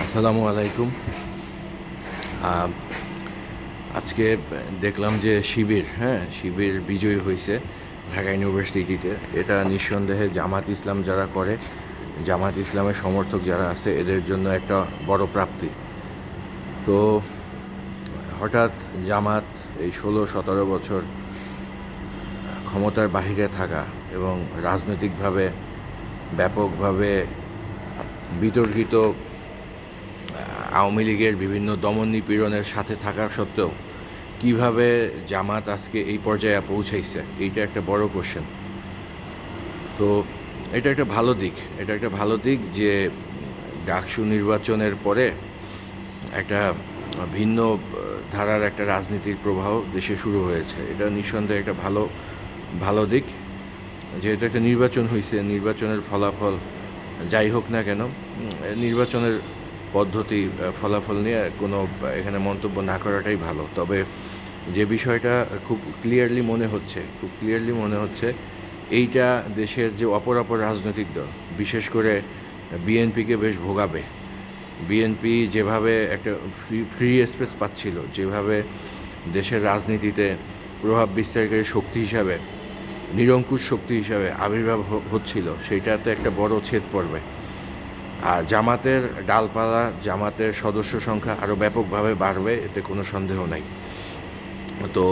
আসসালামু আলাইকুম। আজকে দেখলাম যে শিবির হ্যাঁ শিবির বিজয়ী হয়েছে ঢাকা ইউনিভার্সিটিতে। এটা নিঃসন্দেহে জামাত ইসলাম যারা করে, জামাত ইসলামের সমর্থক যারা আছে, এদের জন্য একটা বড় প্রাপ্তি। তো হঠাৎ জামাত এই ষোলো, সতেরো বছর ক্ষমতার বাহিরে থাকা এবং রাজনৈতিকভাবে ব্যাপকভাবে বিতর্কিত আওয়ামী লীগের বিভিন্ন দমন নিপীড়নের সাথে থাকা সত্ত্বেও কীভাবে জামাত আজকে এই পর্যায়ে পৌঁছাইছে, এইটা একটা বড় কোশ্চেন তো এটা একটা ভালো দিক, এটা একটা ভালো দিক যে ডাকসু নির্বাচনের পরে একটা ভিন্ন ধারার একটা রাজনীতির প্রবাহ দেশে শুরু হয়েছে। এটা নিঃসন্দেহে একটা ভালো ভালো দিক। যেহেতু একটা নির্বাচন হয়েছে নির্বাচনের ফলাফল যাই হোক না কেন নির্বাচনের পদ্ধতি ফলাফল নিয়ে কোনো এখানে মন্তব্য না করাটাই ভালো। তবে যে বিষয়টা খুব ক্লিয়ারলি মনে হচ্ছে, খুব ক্লিয়ারলি মনে হচ্ছে, এইটা দেশের যে অপর অপর রাজনৈতিক দল, বিশেষ করে বিএনপিকে বেশ ভোগাবে। বিএনপি যেভাবে একটা ফ্রি ফ্রি স্পেস পাচ্ছিল, যেভাবে দেশের রাজনীতিতে প্রভাব বিস্তারকারী শক্তি হিসাবে, নিরঙ্কুশ শক্তি হিসাবে আবির্ভাব হচ্ছিল, সেইটাতে একটা বড় ছেদ পড়বে। আর জামাতের ডালপালা, জামাতের সদস্য সংখ্যা আরও ব্যাপকভাবে বাড়বে, এতে কোনো সন্দেহ নাই। তো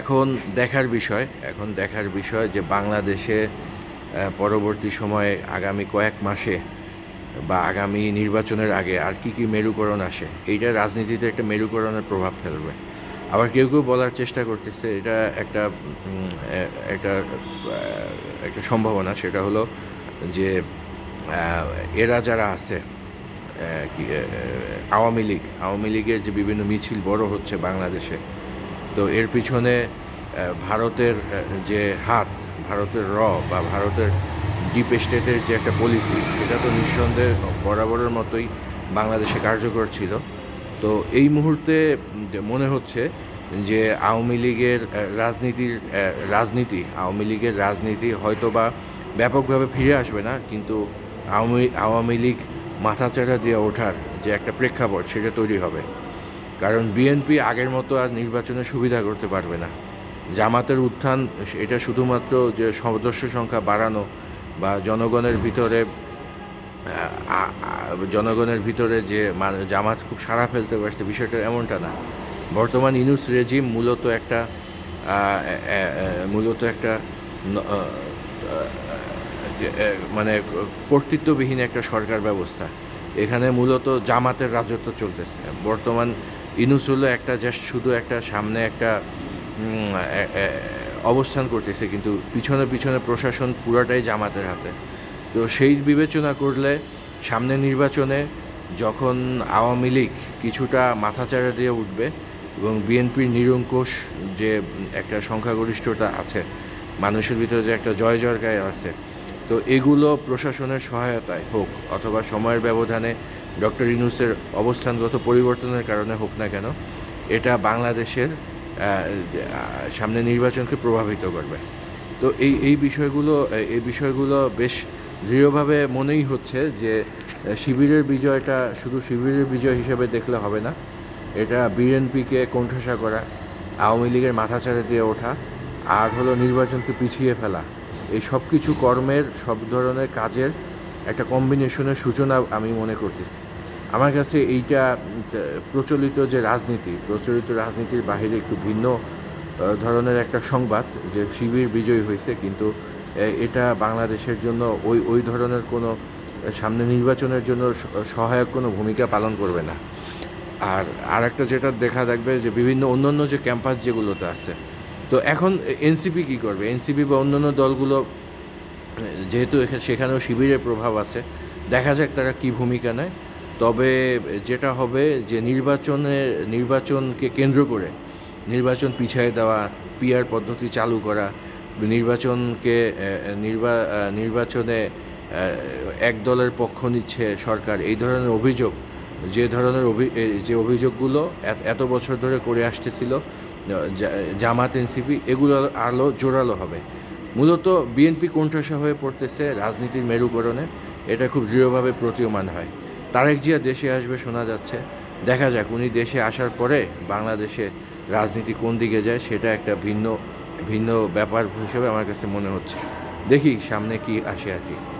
এখন দেখার বিষয়, এখন দেখার বিষয় যে বাংলাদেশে পরবর্তী সময়ে আগামী কয়েক মাসে বা আগামী নির্বাচনের আগে আর কি কি মেরুকরণ আসে, এইটা রাজনীতিতে একটা মেরুকরণের প্রভাব ফেলবে। আবার কেউ কেউ বলার চেষ্টা করতেছে, এটা একটা একটা একটা সম্ভাবনা, সেটা হলো যে এরা যারা আছে আওয়ামী লীগ, আওয়ামী লীগের যে বিভিন্ন মিছিল বড় হচ্ছে বাংলাদেশে, তো এর পিছনে ভারতের যে হাত, ভারতের র বা ভারতের ডিপ স্টেটের যে একটা পলিসি সেটা তো নিঃসন্দেহে বরাবরের মতোই বাংলাদেশে কার্যকর ছিল। তো এই মুহূর্তে মনে হচ্ছে যে আওয়ামী লীগের রাজনীতির রাজনীতি, আওয়ামী লীগের রাজনীতি হয়তোবা ব্যাপকভাবে ফিরে আসবে না, কিন্তু আওয়ামী আওয়ামী লীগ মাথাচাড়া দিয়ে ওঠার যে একটা প্রেক্ষাপট, সেটা তৈরি হবে। কারণ বিএনপি আগের মতো আর নির্বাচনে সুবিধা করতে পারবে না। জামাতের উত্থান, এটা শুধুমাত্র যে সদস্য সংখ্যা বাড়ানো বা জনগণের ভিতরে জনগণের ভিতরে যে জামাত খুব সাড়া ফেলতে পারছে, বিষয়টা এমনটা না। বর্তমান ইনুস রেজিম মূলত একটা মূলত একটা মানে কর্তৃত্ববিহীন একটা সরকার ব্যবস্থা। এখানে মূলত জামাতের রাজত্ব চলতেছে। বর্তমান ইনুস হলো একটা জাস্ট শুধু একটা সামনে একটা অবস্থান করতেছে, কিন্তু পিছনে পিছনে প্রশাসন পুরাটাই জামাতের হাতে। তো সেই বিবেচনা করলে সামনে নির্বাচনে যখন আওয়ামী লীগ কিছুটা মাথাচাড়া দিয়ে উঠবে এবং বিএনপির নিরঙ্কুশ যে, একটা সংখ্যাগরিষ্ঠতা আছে, মানুষের ভিতরে যে একটা জয় জয়কায় আছে তো এগুলো প্রশাসনের সহায়তায় হোক অথবা সময়ের ব্যবধানে ডক্টর ইনুসের অবস্থানগত পরিবর্তনের কারণে হোক না কেন, এটা বাংলাদেশের সামনে নির্বাচনকে প্রভাবিত করবে। তো এই এই বিষয়গুলো এই বিষয়গুলো বেশ দৃঢ়ভাবে মনেই হচ্ছে যে, শিবিরের বিজয়টা শুধু শিবিরের বিজয় হিসেবে দেখলে হবে না, এটা বিএনপিকে কোণঠাসা করা, আওয়ামী লীগের মাথাচাড়া দিয়ে ওঠা আর হলো নির্বাচনকে পিছিয়ে ফেলা। এই সব কিছু কর্মের, সব ধরনের কাজের একটা কম্বিনেশনের সূচনা আমি মনে করতেছি। আমার কাছে এইটা প্রচলিত যে রাজনীতি, প্রচলিত রাজনীতির বাহিরে একটু ভিন্ন ধরনের একটা সংবাদ যে শিবির বিজয়ী হয়েছে, কিন্তু এটা বাংলাদেশের জন্য ওই ওই ধরনের কোনো সামনে নির্বাচনের জন্য সহায়ক কোনো ভূমিকা পালন করবে না। আর আর একটা যেটা দেখা থাকবে যে বিভিন্ন অন্যান্য যে ক্যাম্পাস যেগুলোতে আছে তো এখন এনসিপি কি করবে? এনসিপি বা অন্যান্য দলগুলো, যেহেতু সেখানেও শিবিরের প্রভাব আছে, দেখা যাক তারা কি ভূমিকা নেয়। তবে যেটা হবে যে নির্বাচনে নির্বাচনকে কেন্দ্র করে নির্বাচন পিছিয়ে দেওয়া, পিআর পদ্ধতি চালু করা, নির্বাচনকে নির্বা নির্বাচনে এক দলের পক্ষ নিচ্ছে সরকার, এই ধরনের অভিযোগ, যে ধরনের অভি- যে অভিযোগগুলো এত- বছর ধরে করে আসতেছিল জামাত, এনসিপি, এগুলো আলো, জোরালো হবে। মূলত বিএনপি কোণঠাসা হয়ে পড়তেছে রাজনীতির মেরুকরণে। এটা খুব দৃঢ়ভাবে প্রতীয়মান হয়। তারেক জিয়া দেশে আসবে শোনা যাচ্ছে। দেখা যাক, উনি দেশে আসার পরে বাংলাদেশে রাজনীতি কোন দিকে যায়, সেটা একটা ভিন্ন ভিন্ন ব্যাপার হিসেবে আমার কাছে মনে হচ্ছে। দেখি সামনে কি আসে আর কি।